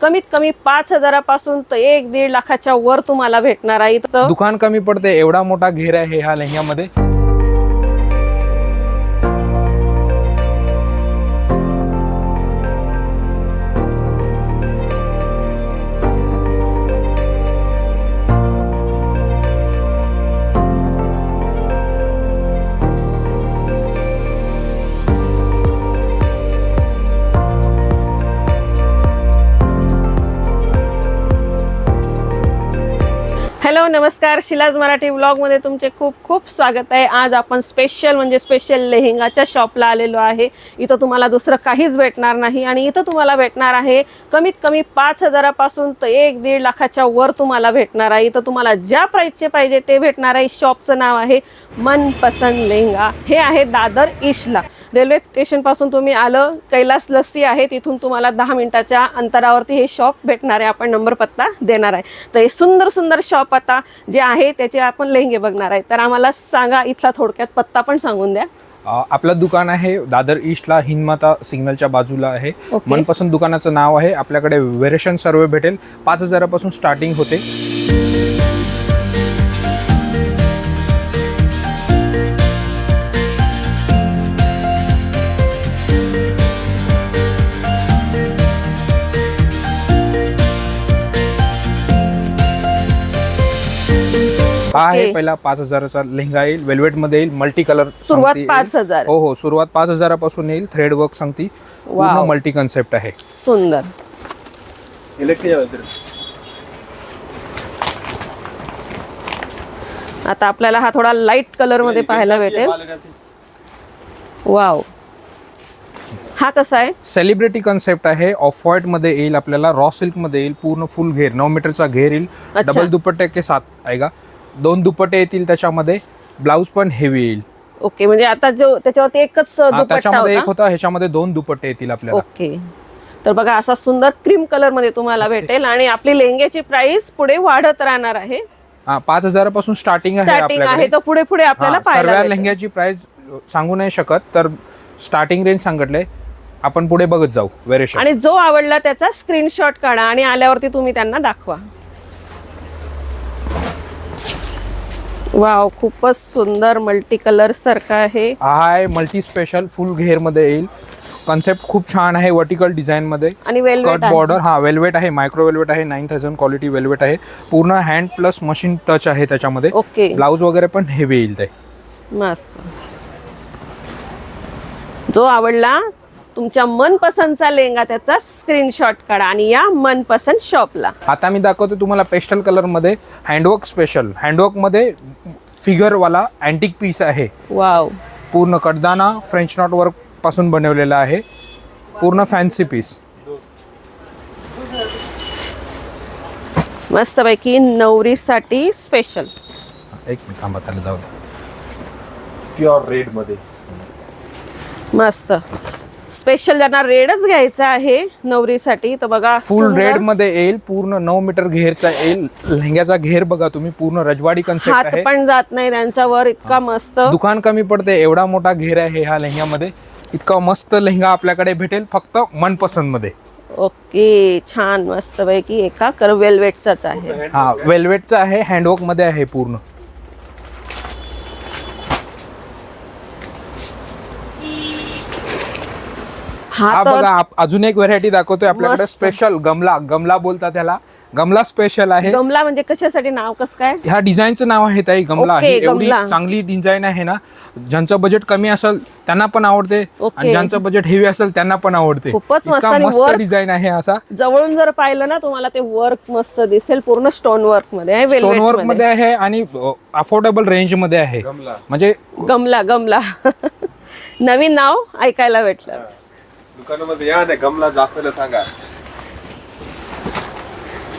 कमीत कमी पाच हजारापासून तर एक दीड लाखाच्या वर तुम्हाला भेटणार आहे. दुकान कमी पडते एवढा मोठा घेर आहे ह्या लेहंग्यामध्ये. हॅलो नमस्कार. शिलाज मराठी ब्लॉगमध्ये तुमचे खूप खूप स्वागत आहे. आज आपण स्पेशल म्हणजे स्पेशल लेहंगाच्या शॉपला आलेलो आहे. इथं तुम्हाला दुसरं काहीच भेटणार नाही आणि इथं तुम्हाला भेटणार आहे कमीत कमी पाच हजारापासून तर एक दीड लाखाच्या वर तुम्हाला भेटणार आहे. इथं तुम्हाला ज्या प्राईसचे पाहिजे ते भेटणार आहे. शॉपचं नाव आहे मनपसंद लेहंगा. हे आहे दादर इशला रेल्वे स्टेशनपासून तुम्ही आलं कैलास लस्सी आहे तिथून तुम्हाला दहा मिनिटाच्या अंतरावरती हे शॉप भेटणार आहे आपण नंबर पत्ता देणार आहे. तर हे सुंदर सुंदर शॉप आता जे आहे त्याचे आपण लेहंगे बघणार आहे. तर आम्हाला सांगा इथला थोडक्यात पत्ता पण सांगून द्या. आपलं दुकान आहे दादर ईस्टला हिंदमाता सिग्नलच्या बाजूला आहे. ओके. मनपसंत दुकानाचं नाव आहे आपल्याकडे व्हेरिएशन सर्व भेटेल. पाच हजारापासून स्टार्टिंग होते. आहे. पहिला पाच हजाराचा लेहंगा येईल वेल्वेटमध्ये येईल मल्टी कलर सुरुवात पाच हजार. हो हो सुरुवात पाच हजारापासून येईल थ्रेड वर्क सांगती. पूर्ण. मल्टी कन्सेप्ट आहे. सुंदर. आता आपल्याला हा थोडा लाइट कलरमध्ये पाहायला भेटेल. वाव हा कसा आहे? सेलिब्रिटी कन्सेप्ट आहे. ऑफ व्हाईटमध्ये येईल आपल्याला रॉ सिल्कमध्ये येईल पूर्ण फुल घेर नऊ मीटरचा घेर येईल. डबल दुपट्टे के साथ आहे का दोन दुपट्टे येतील त्याच्यामध्ये ब्लाऊज पण हेवी येईल. ओके म्हणजे आता जो त्याच्यावरती एकच हा, दुपट्टा त्याच्यामध्ये एक होता होता ह्याच्यामध्ये दोन दुपट्टे येतील आपल्याला. ओके. तर बघा असा सुंदर क्रीम कलरमध्ये तुम्हाला भेटेल आणि आपली लेहंग्याची प्राइस पुढे वाढत राहणार आहे. हा पाच हजारापासून स्टार्टिंग आहे स्टार्टिंग आहे आपल्याकडे तर पुढे पुढे आपल्याला हा, पाहायला सर्व भेटेल. लेहंग्याची प्राइस सांगू नाही शकत तर स्टार्टिंग रेंज सांगितलंय आपण पुढे बघत जाऊ व्हेरिएशन आणि जो आवडला त्याचा स्क्रीनशॉट काढा आणि आल्यावरती तुम्ही त्यांना दाखवा. वाव खूपच सुंदर मल्टी कलर सारखा आहे. हा आहे मल्टी स्पेशल फुल घेरमध्ये येईल. कन्सेप्ट खूप छान आहे वर्टिकल डिझाईन मध्ये. आणि स्कर्ट. बॉर्डर हा वेल्वेट आहे मायक्रो वेल्वेट आहे नाईन थाउजंड क्वालिटी वेल्वेट आहे. पूर्ण हँड प्लस मशीन टच आहे त्याच्यामध्ये. ओके. ब्लाऊज वगैरे पण हेवी येईल ते. मस्त. जो आवडला तुमच्या मनपसंतचा लेहंगा त्याचा स्क्रीनशॉट काढा आणि या मनपसंत शॉपला आता मी दाखवतो तुम्हाला पेस्टल कलरमध्ये हँडवर्क स्पेशल हँडवर्कमध्ये फिगर वाला अँटिक पीस आहे. वाव पूर्ण कडदाना फ्रेंच नॉट वर्कपासून बनवलेला आहे. पूर्ण फॅन्सी पीस मस्तपैकी नवरीसाठी स्पेशल एक मिनिट थांबा त्याला जाऊ दे. प्युअर रेडमध्ये. मस्त. स्पेशल ज्यांना रेडच घ्यायचा आहे नवरीसाठी तर बघा फुल. रेडमध्ये येईल पूर्ण नऊ मीटर घेरचा येईल. लेहंग्याचा घेर बघा तुम्ही पूर्ण रजवाडी कन्सेप्ट हात आहे. पण जात नाही त्यांचा वर इतका मस्त. दुकान कमी पडते एवढा मोठा घेर आहे ह्या लेहंग्यामध्ये. इतका मस्त लेहंगा आपल्याकडे भेटेल फक्त मनपसंत मध्ये ओके छान मस्त पैकी एका कर वेलवेटचाच आहे. हा वेल्वेटचा आहे हँडवर्कमध्ये आहे पूर्ण. हा बघा आप- अजून एक व्हरायटी दाखवतोय आपल्याकडे मस्त. स्पेशल गमला. गमला बोलतात त्याला. गमला स्पेशल आहे. गमला म्हणजे कशासाठी नाव? कसं काय? ह्या डिझाईनचं नाव आहे ताई गमला. ओके, ही एवढी गमला. चांगली डिझाईन आहे ना. ज्यांचं बजेट कमी असेल त्यांना पण आवडते. ओके. आणि ज्यांचं बजेट हेवी असेल त्यांना पण आवडते. खूपच मस्त इतका आणि मस्त work- डिझाईन आहे असा. जवळून जर पाहिलं ना तुम्हाला ते वर्क मस्त दिसेल. पूर्ण स्टोन वर्कमध्ये आहे स्टोन वर्कमध्ये. मध्ये आहे आणि अफोर्डेबल रेंजमध्ये आहे. म्हणजे गमला गमला. नवीन नाव ऐकायला भेटलं. दुकानामध्ये या नाही गमला दाखवायला सांगा.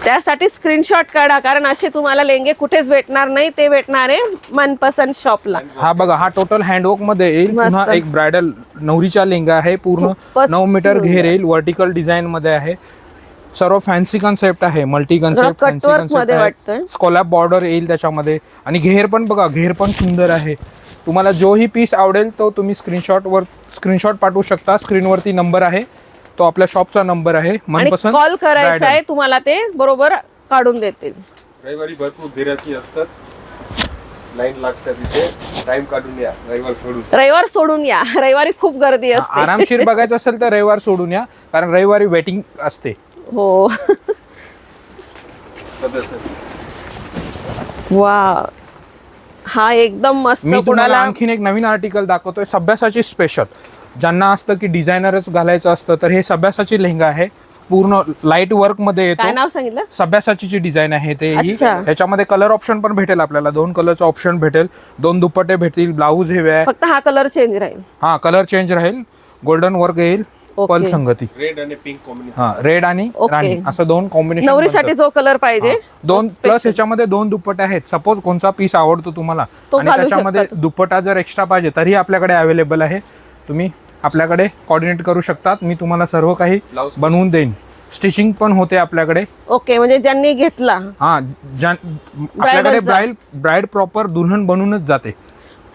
त्यासाठी स्क्रीनशॉट काढा कारण असे तुम्हाला लेंगे कुठेच भेटणार नाही ते भेटणार आहे मनपसंत शॉपला हा बघा हा टोटल हँडवर्कमध्ये येईल. मस्त. पुन्हा एक ब्रायडल नवरीचा लेंगा आहे पूर्ण खूपच नऊ मीटर. घेर येईल. वर्टिकल डिझाईन मध्ये आहे. सर्व फॅन्सी कन्सेप्ट आहे मल्टी कन्सेप्ट फॅन्सी कन्सेप्टमध्ये आहे. वाटतंय. स्कॉलॅप बॉर्डर येईल त्याच्यामध्ये. आणि घेर पण बघा घेर पण सुंदर आहे. तुम्हाला जोही पीस आवडेल तो तुम्ही स्क्रीनशॉट वर स्क्रीनशॉट पाठवू शकता. स्क्रीनवरती नंबर आहे. तो आपल्या शॉपचा नंबर आहे. मनपसंत कॉल करायचा. आहे तुम्हाला ते बरोबर काढून देतील. रविवारी भरपूर गिराकी असतात. लाईन लागतात तिथे टाइम काढून या. रविवार सोडून. रविवार सोडून या. रविवारी खूप गर्दी असते. आरामशीर बघायचं असेल तर रविवार सोडून या. कारण रविवारी वेटिंग असते. हो. वा हा एकदम मस्त मी तुम्हाला कुणाला आणखीन एक नवीन आर्टिकल दाखवतोय सभ्यासाची स्पेशल ज्यांना असतं की डिझायनरच घालायचं असतं तर हे सभ्यासाची लेहंगा आहे. पूर्ण लाइट वर्कमध्ये काय येतो नाव सांगितलं? सभ्यासाची जी डिझाईन आहे ते ही. अच्छा. त्याच्यामध्ये कलर ऑप्शन पण भेटेल आपल्याला. दोन कलरचं ऑप्शन भेटेल दोन दुपट्टे भेटतील ब्लाऊज हेवे आहे फक्त हा कलर चेंज राहील. हा कलर चेंज राहील. गोल्डन वर्क येईल. पल संगती रेड आणि पिंक कॉम्बिनेशन हा रेड आणि. राणी. असं दोन कॉम्बिनेशन नवरीसाठी जो कलर पाहिजे दोन तो प्लस special. ह्याच्यामध्ये दोन दुपट्टे आहेत. सपोज कोणता पीस आवडतो तुम्हाला? तो आणि घालू त्याच्यामध्ये. दुपट्टा जर एक्स्ट्रा पाहिजे तरी आपल्याकडे अवेलेबल आहे. तुम्ही आपल्याकडे कॉर्डिनेट करू शकतात. मी तुम्हाला सर्व काही बनवून देईन. स्टिचिंग पण होते आपल्याकडे. ओके म्हणजे ज्यांनी घेतला. हा ज्या आपल्याकडे ब्राईड ब्राईड प्रॉपर दुल्हन बनूनच जाते.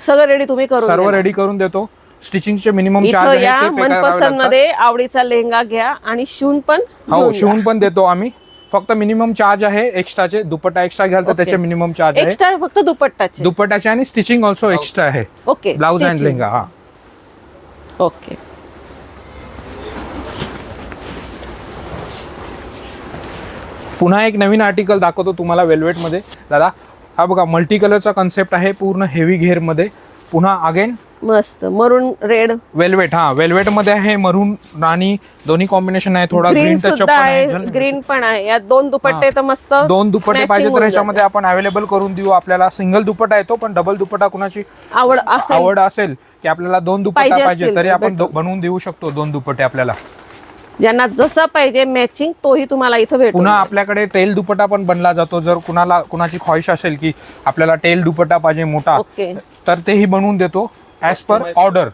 सगळं रेडी तुम्ही करून सर्व. रेडी करून देतो. स्टिचिंगचे मिनिमम इथं चार्ज या मनपसंत. मध्ये आवडीचा लेहंगा घ्या आणि शिवून पण हो. शिवून पण देतो आम्ही. फक्त मिनिमम चार्ज आहे एक्स्ट्राचे. दुपट्टा एक्स्ट्रा घ्याल तर. त्याचे मिनिमम चार्ज आहे. एक्स्ट्रा फक्त दुपट्टाचे. दुपट्ट्याचे आणि स्टिचिंग ऑल्सो एक्स्ट्रा आहे. ओके. Blouse and. लेहंगा हा. ओके. पुन्हा एक नवीन आर्टिकल दाखवतो तुम्हाला वेल्वेटमध्ये दादा हा बघा मल्टी कलरचा कन्सेप्ट आहे पूर्ण हेवी घेरमध्ये पुन्हा अगेन मस्त. मरून रेड. वेल्वेट हा वेल्वेटमध्ये आहे मरून आणि दोन्ही कॉम्बिनेशन आहे थोडा ग्रीन ग्रीन टचअप सुद्धा पण आहे ग्रीन पण आहे. यात दोन दुपट्टे तर मस्त. दोन दुपट्टे matching पाहिजे तर ह्याच्यामध्ये आपण अवेलेबल करून देऊ. आपल्याला सिंगल दुपट्टा येतो पण डबल दुपट्टा कुणाची. आवड असेल. आवड असेल की आपल्याला दोन दुपट्टा पाहिजे पाहिजे असतील तरी तर आपण दो- बनवून देऊ शकतो दोन दुपट्टे आपल्याला. ज्यांना जसा पाहिजे मॅचिंग तोही तुम्हाला इथं भेटून पुन्हा. आपल्याकडे टेल दुपट्टा पण बनला जातो. जर कुणाला कुणाची ख्वाहिश असेल की आपल्याला टेल दुपट्टा पाहिजे मोठा ओके. तर तेही बनवून देतो. ऍज पर ऑर्डर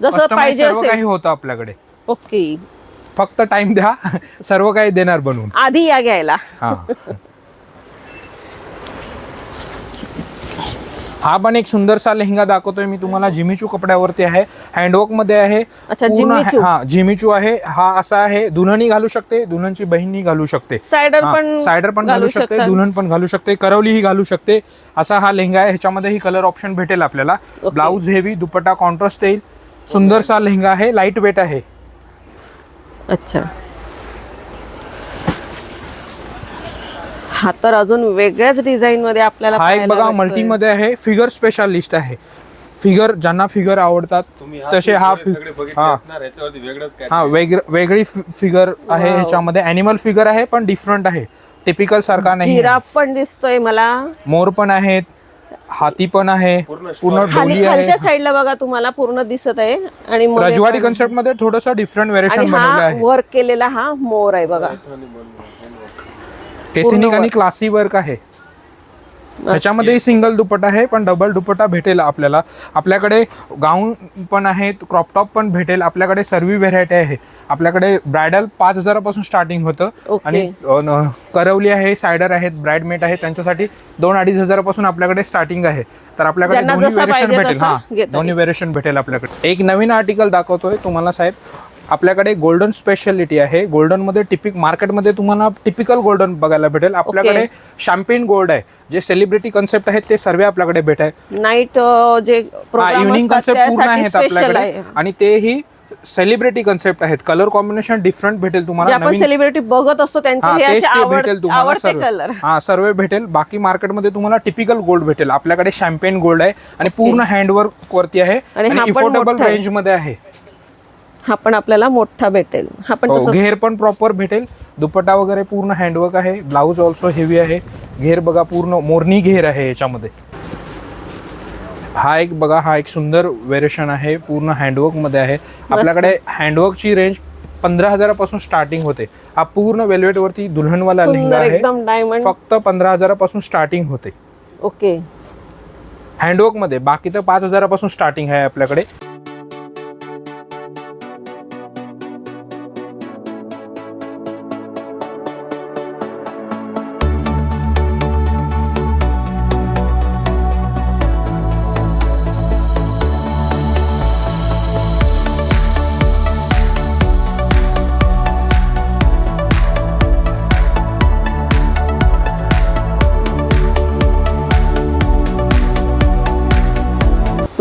जसं पाहिजे सर्व काही होतं आपल्याकडे. ओके. फक्त टाइम द्या. सर्व काही देणार बनवून. आधी या घ्यायला. हा. हा पण एक सुंदरसा लेहंगा दाखवतोय. मी तुम्हाला जिमीचू कपड्यावरती आहे. हँडवर्कमध्ये आहे. अच्छा, पूर्ण जिमीचू. हा जिमीचू आहे. हा असा आहे. दुल्हनी घालू शकते. दुल्हनची बहिणी घालू शकते. सायडर पण सायडर पण घालू शकते. दुल्हन पण घालू शकते. करवलीही घालू शकते. असा हा लेहंगा आहे. ह्याच्यामध्येही कलर ऑप्शन भेटेल आपल्याला. ब्लाऊज हेवी दुपट्टा कॉन्ट्रास्ट येईल. सुंदरसा लेहंगा आहे. लाइट वेट आहे. अच्छा. हा तर अजून वेगळ्याच डिझाईन मध्ये आपल्याला हा एक बघा भेटतोय. मल्टी मध्ये आहे फिगर स्पेशालिस्ट आहे. फिगर ज्यांना फिगर आवडतात तसे हा सगळे सगळे बघितले हा. असणार याच्यावरती वेगळंच काय हा वेगळ फिगर आहे. ह्याच्यामध्ये. अॅनिमल फिगर आहे पण डिफरंट आहे. टिपिकल सारखा नाही. जिराफ पण दिसतोय मला. मोर पण आहेत हाती पण आहे पूर्ण डोली आहे. खालच्या साईडला बघा तुम्हाला पूर्ण दिसत आहे. आणि रजवाडी कन्सेप्टमध्ये थोडस डिफरंट व्हेरिएशन बनवलं हा आहे. वर्क केलेला हा मोर आहे बघा. एथेनिक आणि क्लासी वर्क आहे. त्याच्यामध्ये सिंगल दुपट्टा आहे पण डबल दुपट्टा भेटेल आपल्याला. आपल्याकडे गाऊन पण आहेत क्रॉपटॉप पण भेटेल. आपल्याकडे सर्व व्हेरायटी आहे. आपल्याकडे ब्रायडल पाच हजारापासून स्टार्टिंग होतं. आणि करवली आहे सायडर आहेत ब्राईडमेट आहे. त्यांच्यासाठी दोन अडीच हजारापासून आपल्याकडे स्टार्टिंग आहे. तर आपल्याकडे दोन्ही व्हेरिएशन भेटेल. हा दोन्ही व्हेरिएशन भेटेल आपल्याकडे. एक नवीन आर्टिकल दाखवतोय तुम्हाला साहेब. आपल्याकडे गोल्डन स्पेशालिटी आहे. गोल्डनमध्ये टिपिक मार्केटमध्ये तुम्हाला टिपिकल गोल्डन बघायला भेटेल. आपल्याकडे शॅम्पेन गोल्ड आहे. जे सेलिब्रिटी कन्सेप्ट आहेत ते सर्व आपल्याकडे भेट आहे. नाईट जे इव्हनिंग कन्सेप्ट पूर्ण आहेत आपल्याकडे. आणि तेही सेलिब्रिटी कन्सेप्ट आहेत. कलर कॉम्बिनेशन डिफरंट भेटेल तुम्हाला. आपण सेलिब्रिटी बघत असतो त्यांचे भेटेल तुम्हाला सर्व. हा सर्व भेटेल. बाकी मार्केटमध्ये तुम्हाला टिपिकल गोल्ड भेटेल. आपल्याकडे शॅम्पेन गोल्ड आहे आणि पूर्ण हँडवर्क वरती आहे आणि इफोर्डेबल मोठा आहे. हा पण आपल्याला मोठा भेटेल. हा पण हो, तसंच घेर पण प्रॉपर भेटेल. दुपट्टा वगैरे पूर्ण हँडवर्क आहे. ब्लाऊज ऑल्सो हेवी आहे. घेर बघा पूर्ण मोरनी घेर आहे याच्यामध्ये. हा एक बघा हा एक सुंदर व्हेरिएशन आहे. पूर्ण हँडवर्कमध्ये आहे. आपल्याकडे हँडवर्कची रेंज पंधरा हजारापासून स्टार्टिंग होते. हा पूर्ण वेल्वेट वरती दुल्हनवाला लेहंगा सुंदर आहे. एकदम डायमंड फक्त पंधरा हजारापासून स्टार्टिंग होते. ओके हँडवर्कमध्ये. बाकी तर पाच हजारापासून स्टार्टिंग आहे आपल्याकडे.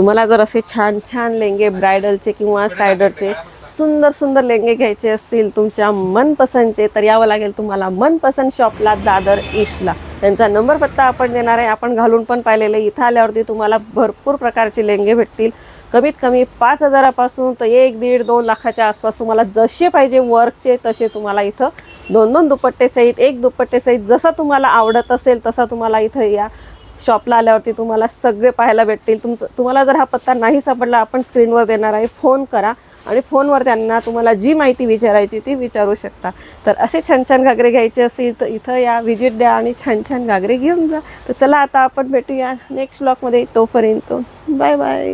तुम्हाला जर असे छान छान लेंगे ब्रायडलचे किंवा सायडरचे सुंदर सुंदर लेंगे घ्यायचे असतील तुमच्या मनपसंतचे तर यावं लागेल तुम्हाला मनपसंत शॉपला दादर ईस्टला. त्यांचा नंबर पत्ता आपण देणार आहे. आपण घालून पण पाहिलेले इथं आल्यावरती तुम्हाला भरपूर प्रकारचे लेंगे भेटतील. कमीत कमी पाच हजारापासून तर एक दीड दोन लाखाच्या आसपास तुम्हाला जसे पाहिजे वर्कचे तसे तुम्हाला इथं दोन दोन दुपट्टे सहित एक दुपट्टे सहित जसं तुम्हाला आवडत असेल तसा तुम्हाला इथं या शॉपला आल्यावरती तुम्हाला सगळे पाहायला भेटतील. तुमचं तुम्हाला जर हा पत्ता नाही सापडला आपण स्क्रीनवर देणार आहे. फोन करा आणि फोनवर त्यांना तुम्हाला जी माहिती विचारायची ती विचारू शकता. तर असे छान छान घागरे घ्यायचे असतील तर इथं या व्हिजिट द्या आणि छान छान घागरे घेऊन जा. तर चला आता आपण भेटूया नेक्स्ट ब्लॉगमध्ये तोपर्यंत बाय बाय